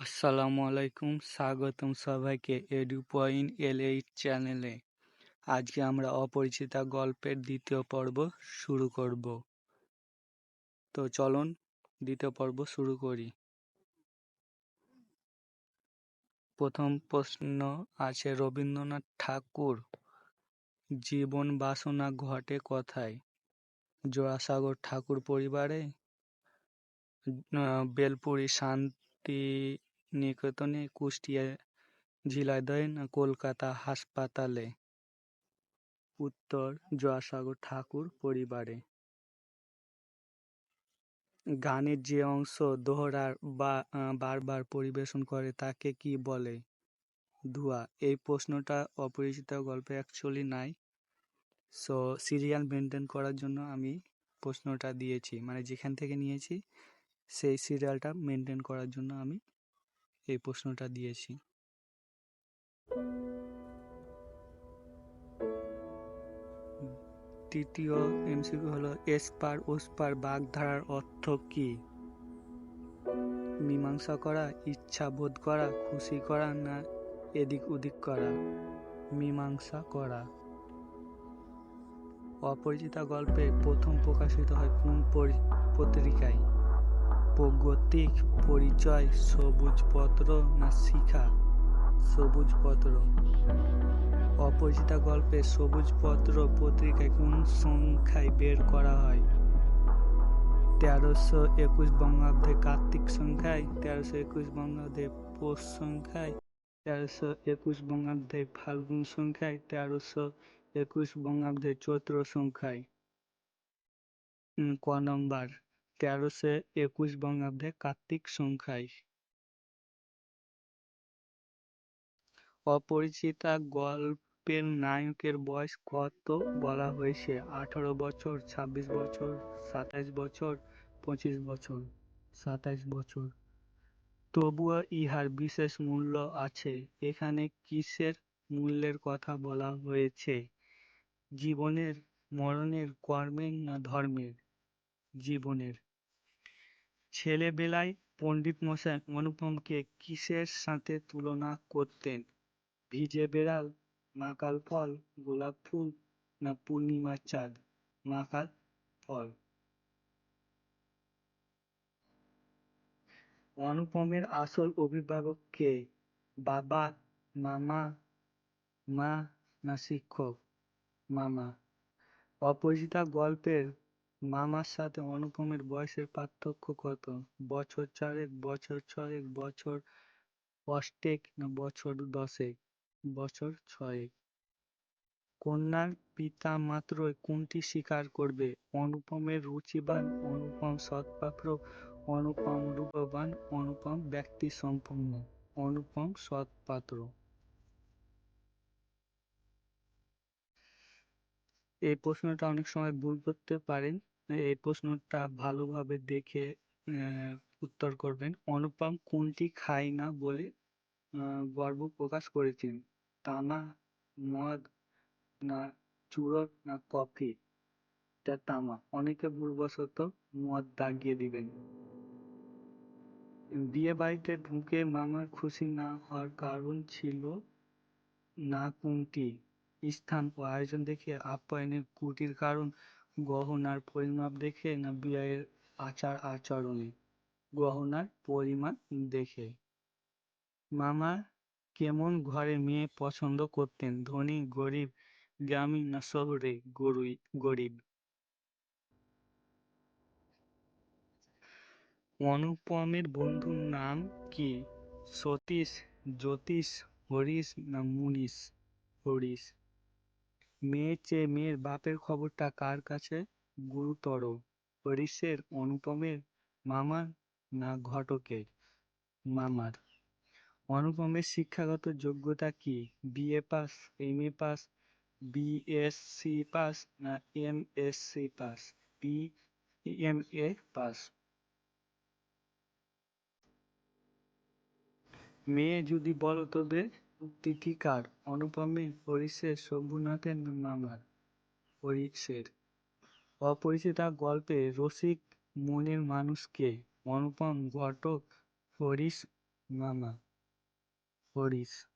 আসসালামু আলাইকুম, স্বাগতম সবাইকে এডু পয়েন্ট এল এইট চ্যানেলে। আজকে আমরা অপরিচিতা গল্পের দ্বিতীয় পর্ব শুরু করব। তো চলুন, দ্বিতীয় পর্ব শুরু করি। প্রথম প্রশ্ন আছে, রবীন্দ্রনাথ ঠাকুর, জীবন বাসনা ঘটে কথায়? জোড়াসাগর ঠাকুর পরিবারে? বেলপুরি শান্তি নিকেতনে, কুষ্টিয়া ঝিনাইদহে কলকাতা হাসপাতালে? উত্তর জোড়াসাগর ঠাকুর পরিবারে। গানের যে অংশ দোহরার বা বারবার পরিবেশন করে তাকে কি বলে? ধোঁয়া এই প্রশ্নটা অপরিচিত গল্পে অ্যাকচুয়ালি নাই সো সিরিয়াল মেনটেন করার জন্য আমি প্রশ্নটা দিয়েছি মানে যেখান থেকে নিয়েছি সেই সিরিয়ালটা মেনটেন করার জন্য আমি এই প্রশ্নটা দিয়েছি। তৃতীয় এমসিকিউ হলো, এসপার ওসপার বাগধারার অর্থ কি? মীমাংসা করা, ইচ্ছা বোধ করা, খুশি করা না এদিক ওদিক করা? মীমাংসা করা। অপরিচিতা গল্পে প্রথম প্রকাশিত হয় কোন পত্রিকায়? প্রগতিক পরিচয় সবুজপত্র না শিখা? সবুজপত্র। অপরিচিতা গল্পে সবুজপত্র পত্রিকায় কোন সংখ্যায় বের করা হয়? তেরোশো একুশ বঙ্গাব্দে কার্তিক সংখ্যায়, তেরোশো একুশ বঙ্গাব্দে পৌষ সংখ্যায়, তেরোশো একুশ বঙ্গাব্দে ফাল্গুন সংখ্যায়, তেরোশো একুশ বঙ্গাব্দে চৈত্র সংখ্যায়। ক নম্বর। তেরোশো একুশ বঙ্গাব্দে কার্তিক সংখ্যায়। অপরিচিতা গল্পের নায়কের বয়স কত বলা হয়েছে? আঠারো বছর, ছাব্বিশ বছর, সাতাইশ বছর, পঁচিশ বছর, সাতাইশ বছর। তবুও ইহার বিশেষ মূল্য আছে। এখানে কিসের মূল্যের কথা বলা হয়েছে? জীবনের, মরণের, কর্মের না ধর্মের? জীবনের। ছেলেবেলায় পণ্ডিত মশাই অনুপমকে কিসের সাথে তুলনা করতেন? ভিজে বেড়াল, মাকাল ফল, গোলাপ ফুল না পূর্ণিমার চাঁদ? মাকাল ফল। অনুপমের আসল অভিভাবক কে? বাবা, মামা, মা না শিক্ষক? মামা। অপরিচিতা গল্পের মামার সাথে অনুপমের বয়সের পার্থক্য কত? বছর চারেক, বছর ছয়েক, বছর অষ্টেক না বছর দশেক? বছর ছয়েক। কন্যার পিতা মাত্রই কোনটি স্বীকার করবে? অনুপমের রুচিবান, অনুপম সৎপাত্র, অনুপম রূপবান, অনুপম ব্যক্তি সম্পন্ন অনুপম সৎপাত্র। এই প্রশ্নটা অনেক সময় ভুল করতে পারেন। এই প্রশ্নটা ভালোভাবে দেখে উত্তর করবেন। অনুপম কোনটি খায় না বলে গর্ব প্রকাশ করেছেন? তামা, মদ না চূড়ো না কফি? এটা তামা। অনেকে ভুলবশত মদ দাগিয়ে দিবেন। বিয়ে বাড়িতে ঢুকে মামার খুশি না হওয়ার কারণ ছিল না কোনটি? স্থান ও আয়োজন দেখে আপ্যায়নের কুটির কারণ গহনার পরিমাপ দেখে না বিয়ের আচার আচরণে? গহনার পরিমাণ দেখে। মামা কেমন ঘরে মেয়ে পছন্দ করতেন? ধনী, গরিব, গ্রামীণ না শহরে? গরুই, গরিব। অনুপমের বন্ধুর নাম কি? সতীশ, জ্যোতিষ, হরিশ না মুনিশ? হরিশ। মেয়ের চেয়ে মেয়ের বাপের খবরটা কার কাছে? গুরুতর। হরিশের অনুপমের মামার না ঘটকের? মামার। অনুপমের শিক্ষাগত যোগ্যতা কি? BA pass M A pass, BSc pass না M S C pass? B M A pass. মেয়ে যদি বলো তবে তিথিকার অনুপমের হরিশের শম্ভুনাথের মামার হরিশের অপরিচিতা গল্পে রসিক মনের মানুষকে অনুপম ঘটক হরিশ মামা। হরিশ।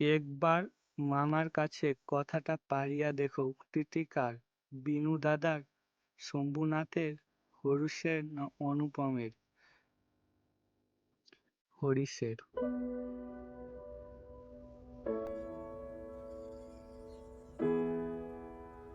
একবার মামার কাছে কথাটা পাড়িয়া দেখো উক্তিটি বিনু দাদার শম্ভুনাথের হরিশের না অনুপমের? হরিশের।